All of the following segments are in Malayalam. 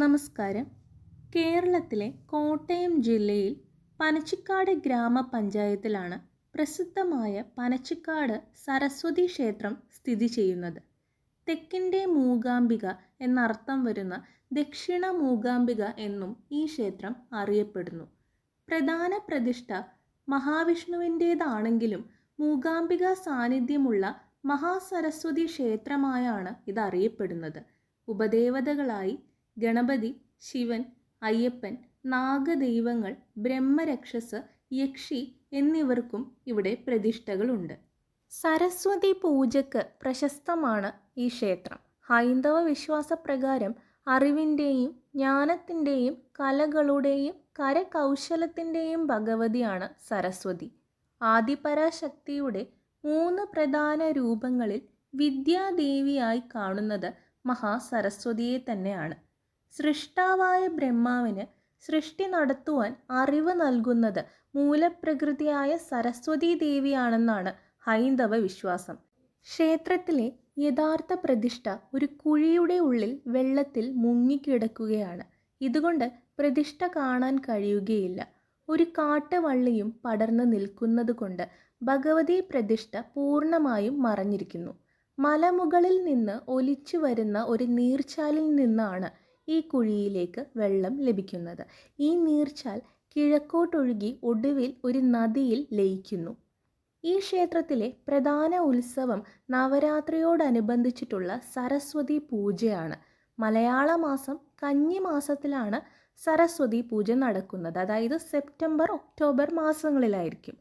നമസ്കാരം. കേരളത്തിലെ കോട്ടയം ജില്ലയിൽ പനച്ചിക്കാട് ഗ്രാമപഞ്ചായത്തിലാണ് പ്രസിദ്ധമായ പനച്ചിക്കാട് സരസ്വതി ക്ഷേത്രം സ്ഥിതി ചെയ്യുന്നത്. തെക്കിന്റെ മൂകാംബിക എന്നർത്ഥം വരുന്ന ദക്ഷിണ മൂകാംബിക എന്നും ഈ ക്ഷേത്രം അറിയപ്പെടുന്നു. പ്രധാന പ്രതിഷ്ഠ മഹാവിഷ്ണുവിന്റേതാണെങ്കിലും മൂകാംബിക സാന്നിധ്യമുള്ള മഹാസരസ്വതി ക്ഷേത്രമായാണ് ഇത് അറിയപ്പെടുന്നത് ഉപദേവതകളായി ഗണപതി ശിവൻ അയ്യപ്പൻ നാഗദൈവങ്ങൾ ബ്രഹ്മരക്ഷസ് യക്ഷി എന്നിവർക്കും ഇവിടെ പ്രതിഷ്ഠകളുണ്ട്. സരസ്വതി പൂജക്ക് പ്രശസ്തമാണ് ഈ ക്ഷേത്രം. ഹൈന്ദവ വിശ്വാസപ്രകാരം അറിവിന്റെയും ജ്ഞാനത്തിന്റെയും കലകളുടെയും കരകൗശലത്തിന്റെയും ഭഗവതിയാണ് സരസ്വതി. ആദിപരാശക്തിയുടെ മൂന്ന് പ്രധാന രൂപങ്ങളിൽ വിദ്യാദേവിയായി കാണുന്നത് മഹാസരസ്വതിയെ തന്നെയാണ്. സൃഷ്ടാവായ ബ്രഹ്മാവിന് സൃഷ്ടി നടത്തുവാൻ അറിവ് നൽകുന്നത് മൂലപ്രകൃതിയായ സരസ്വതീ ദേവിയാണെന്നാണ് ഹൈന്ദവ വിശ്വാസം. ക്ഷേത്രത്തിലെ യഥാർത്ഥ പ്രതിഷ്ഠ ഒരു കുഴിയുടെ ഉള്ളിൽ വെള്ളത്തിൽ മുങ്ങിക്കിടക്കുകയാണ്. ഇതുകൊണ്ട് പ്രതിഷ്ഠ കാണാൻ കഴിയുകയില്ല. ഒരു കാട്ടുവള്ളിയും പടർന്നു നിൽക്കുന്നതുകൊണ്ട് ഭഗവതി പ്രതിഷ്ഠ പൂർണമായും മറഞ്ഞിരിക്കുന്നു. മലമുകളിൽ നിന്ന് ഒലിച്ചു വരുന്ന ഒരു നീർച്ചാലിൽ നിന്നാണ് ഈ കുഴിയിലേക്ക് വെള്ളം ലഭിക്കുന്നത്. ഈ നീർച്ചാൽ കിഴക്കോട്ടൊഴുകി ഒടുവിൽ ഒരു നദിയിൽ ലയിക്കുന്നു. ഈ ക്ഷേത്രത്തിലെ പ്രധാന ഉത്സവം നവരാത്രിയോടനുബന്ധിച്ചിട്ടുള്ള സരസ്വതി പൂജയാണ്. മലയാള മാസം കഞ്ഞി മാസത്തിലാണ് സരസ്വതി പൂജ നടക്കുന്നത്. അതായത് സെപ്റ്റംബർ ഒക്ടോബർ മാസങ്ങളിലായിരിക്കും.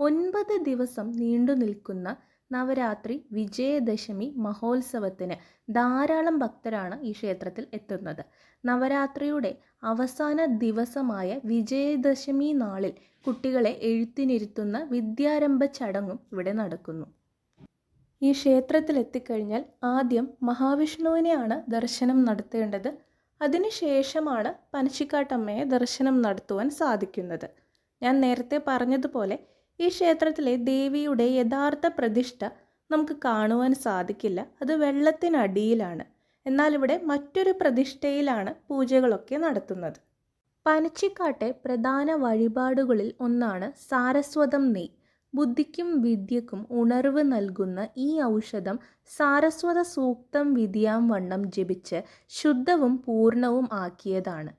ഒൻപത് ദിവസം നീണ്ടു നിൽക്കുന്ന നവരാത്രി വിജയദശമി മഹോത്സവത്തിന് ധാരാളം ഭക്തരാണ് ഈ ക്ഷേത്രത്തിൽ എത്തുന്നത്. നവരാത്രിയുടെ അവസാന ദിവസമായ വിജയദശമി നാളിൽ കുട്ടികളെ എഴുത്തിനിരുത്തുന്ന വിദ്യാരംഭ ചടങ്ങും ഇവിടെ നടക്കുന്നു. ഈ ക്ഷേത്രത്തിൽ എത്തിക്കഴിഞ്ഞാൽ ആദ്യം മഹാവിഷ്ണുവിനെയാണ് ദർശനം നടത്തേണ്ടത്. അതിനുശേഷമാണ് പനച്ചിക്കാട്ടമ്മയെ ദർശനം നടത്തുവാൻ സാധിക്കുന്നത്. ഞാൻ നേരത്തെ പറഞ്ഞതുപോലെ ഈ ക്ഷേത്രത്തിലെ ദേവിയുടെ യഥാർത്ഥ പ്രതിഷ്ഠ നമുക്ക് കാണുവാൻ സാധിക്കില്ല. അത് വെള്ളത്തിനടിയിലാണ്. എന്നാൽ ഇവിടെ മറ്റൊരു പ്രതിഷ്ഠയിലാണ് പൂജകളൊക്കെ നടത്തുന്നത്. പനച്ചിക്കാട്ടെ പ്രധാന വഴിപാടുകളിൽ ഒന്നാണ് സാരസ്വതം നെയ്. ബുദ്ധിക്കും വിദ്യക്കും ഉണർവ് നൽകുന്ന ഈ ഔഷധം സാരസ്വത സൂക്തം വിധിയാം വണ്ണം ജപിച്ച് ശുദ്ധവും പൂർണവും ആക്കിയതാണ്.